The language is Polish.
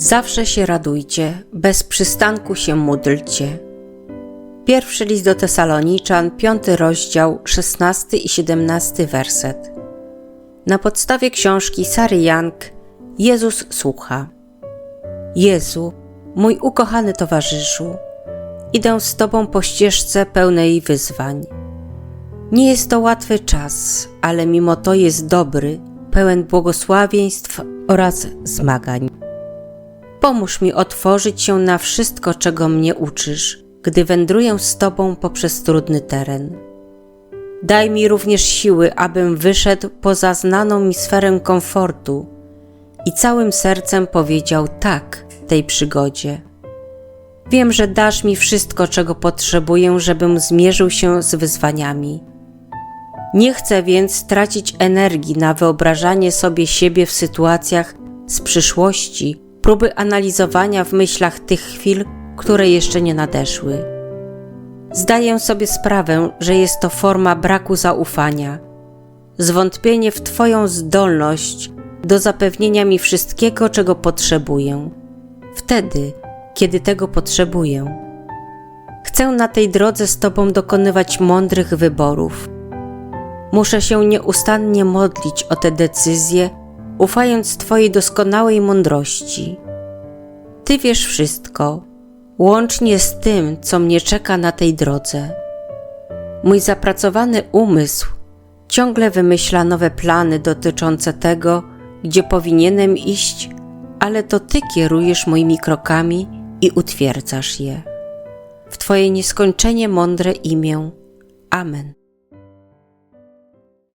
Zawsze się radujcie, bez przystanku się módlcie. Pierwszy list do Tesaloniczan, piąty rozdział, szesnasty i siedemnasty werset. Na podstawie książki Sary Young Jezus słucha. Jezu, mój ukochany towarzyszu, idę z Tobą po ścieżce pełnej wyzwań. Nie jest to łatwy czas, ale mimo to jest dobry, pełen błogosławieństw oraz zmagań. Pomóż mi otworzyć się na wszystko, czego mnie uczysz, gdy wędruję z Tobą poprzez trudny teren. Daj mi również siły, abym wyszedł poza znaną mi sferę komfortu i całym sercem powiedział tak tej przygodzie. Wiem, że dasz mi wszystko, czego potrzebuję, żebym zmierzył się z wyzwaniami. Nie chcę więc tracić energii na wyobrażanie sobie siebie w sytuacjach z przyszłości, próby analizowania w myślach tych chwil, które jeszcze nie nadeszły. Zdaję sobie sprawę, że jest to forma braku zaufania, zwątpienie w Twoją zdolność do zapewnienia mi wszystkiego, czego potrzebuję, wtedy, kiedy tego potrzebuję. Chcę na tej drodze z Tobą dokonywać mądrych wyborów. Muszę się nieustannie modlić o te decyzje, ufając Twojej doskonałej mądrości. Ty wiesz wszystko, łącznie z tym, co mnie czeka na tej drodze. Mój zapracowany umysł ciągle wymyśla nowe plany dotyczące tego, gdzie powinienem iść, ale to Ty kierujesz moimi krokami i utwierdzasz je. W Twoje nieskończenie mądre imię. Amen.